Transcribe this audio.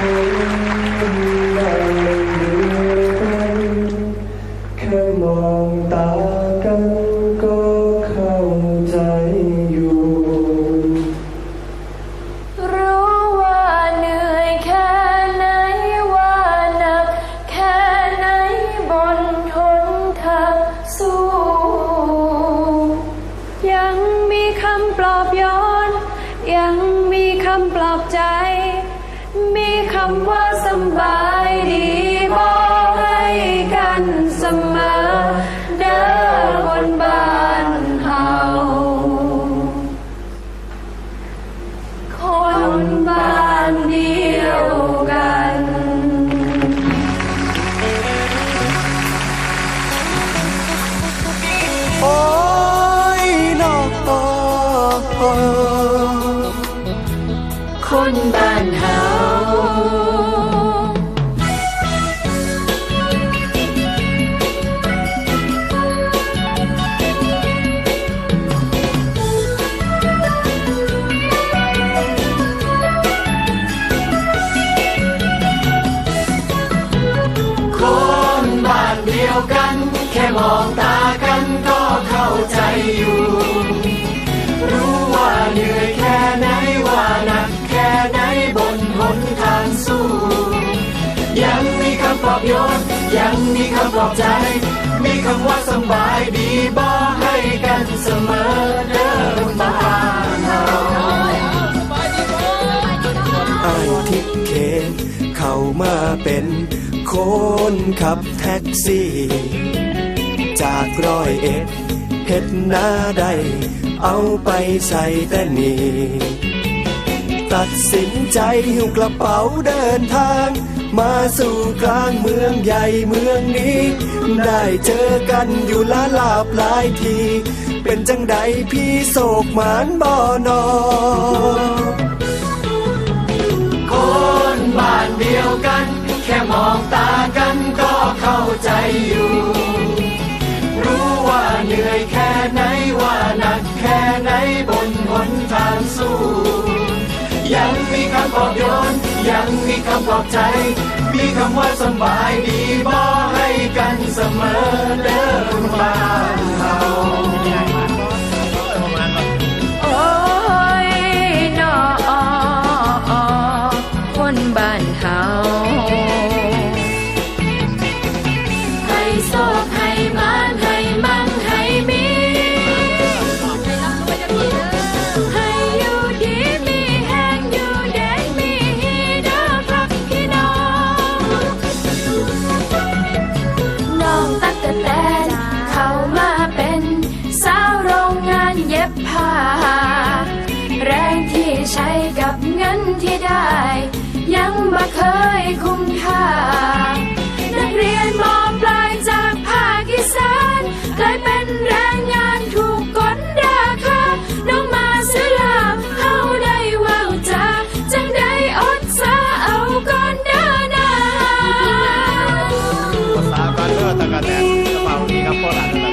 คนเราอยู่กันแค่มองตากันก็เข้าใจอยู่รู้ว่าเหนื่อยแค่ไหนว่าหนักแค่ไหนบนทนทางสู้ยังมีคำปลอบโยนยังมีคำปลอบใจ สบายดีบอกให้กันเสมอเด้อบนบ้านเฮาคนบ้านเดียวกัน โอ้ยนอกคนบ้าน มองตากันก็เข้าใจอยู่ รู้ว่าเหนื่อยแค่ไหนว่าหนักแค่ไหนบนหนทางสู้ ยังมีคำปลอบโยนยังมีคำปลอบใจ มีคำว่าสบายดีบอกให้กันเสมอเดิมาเฮาไอ้ทิศเขตเข้ามาเป็นคนขับแท็กซี่ จากร้อยเอ็ดเฮ็ดนาได้เอาไปใส่แต่นีตัดสินใจหิ้วกระเป๋าเดินทาง มาสู่กลางเมืองใหญ่เมืองนี้ ได้เจอกันอยู่ละลาบหลายที เป็นจังใดพี่โศกหมานบ่อนอคนบ้านเดียวกัน แค่มองตากันก็เข้าใจอยู่ ปลอบโยน ยังมีคำปลอบใจ มีคำว่าสบายดีบอให้กันเสมอเดิมบ้านเฮาโอ้ยนอคนบ้านเฮา ยังบ่เคยคุ้มค่า นักเรียนมอปลายจากภาคอีสานกลายเป็นแรงงานถูกกดราคา น้องมาซื้อลาเข้าได้ว่าวจาจังได้อดสาเอาก่อนเด้อนาภาษาการเลือดตะกันแดนกระเป๋าดีครับโคราช